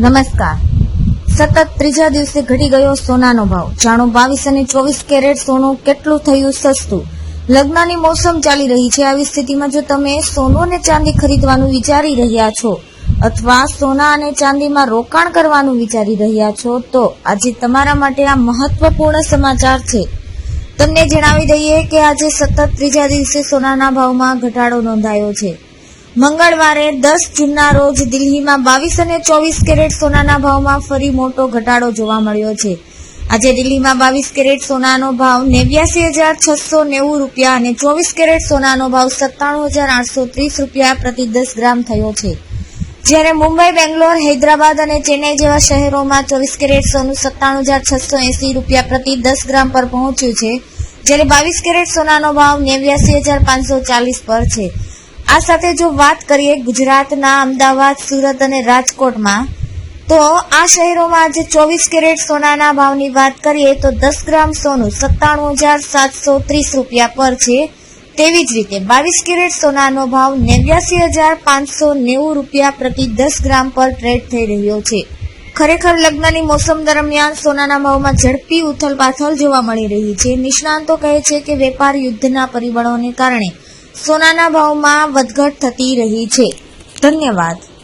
નમસ્કાર. સતત ત્રીજા દિવસે ઘટી ગયો સોનાનો ભાવ. જાણો બાવીસ અને ચોવીસ કેરેટ સોનું કેટલું થયું સસ્તું? લગ્નની મોસમ ચાલી રહી છે. આવી સ્થિતિમાં જો તમે સોનું અને ચાંદી ખરીદવાનું વિચારી રહ્યા છો અથવા સોના અને ચાંદીમાં રોકાણ કરવાનું વિચારી રહ્યા છો, તો આજે તમારા માટે આ મહત્વપૂર્ણ સમાચાર છે. તમને જણાવી દઈએ કે આજે સતત ત્રીજા દિવસે સોનાના ભાવમાં ઘટાડો નોંધાયો છે. મંગળવારે દસ જૂનના રોજ દિલ્હીમાં બાવીસ અને ચોવીસ કેરેટ સોનાના ભાવમાં ફરી મોટો ઘટાડો જોવા મળ્યો છે. આજે દિલ્હીમાં બાવીસ કેરેટ સોનાનો ભાવ નેવ્યાસી હજાર છસો નેવું રૂપિયા અને ચોવીસ કેરેટ સોનાનો ભાવ સત્તાણું હજાર આઠસો ત્રીસ રૂપિયા પ્રતિ દસ ગ્રામ થયો છે. જ્યારે મુંબઈ, બેંગ્લોર, હૈદરાબાદ અને ચેન્નઈ જેવા શહેરોમાં ચોવીસ કેરેટ સોનું સત્તાણું હજાર છસો એસી રૂપિયા પ્રતિ દસ ગ્રામ પર પહોંચ્યું છે, જ્યારે બાવીસ કેરેટ સોનાનો ભાવ નેવ્યાસી હજાર પાંચસો ચાલીસ પર છે. આ સાથે જો વાત કરીએ ગુજરાતના અમદાવાદ, સુરત અને રાજકોટમાં, તો આ શહેરોમાં આજે ચોવીસ કેરેટ સોનાના ભાવની વાત કરીએ તો દસ ગ્રામ સોનું સત્તાણું હજાર સાતસો ત્રીસ રૂપિયા પર છે. તેવી જ રીતે બાવીસ કેરેટ સોનાનો ભાવ નેવ્યાસી હજાર પાંચસો નેવું રૂપિયા પ્રતિ દસ ગ્રામ પર ટ્રેડ થઈ રહ્યો છે. ખરેખર લગ્નની મોસમ દરમિયાન સોનાના ભાવમાં ઝડપી ઉથલપાથલ જોવા મળી રહી છે. નિષ્ણાંતો કહે છે કે વેપાર યુદ્ધના પરિબળોને કારણે સોનાના ભાવમાં વધઘટ થતી રહી છે. ધન્યવાદ.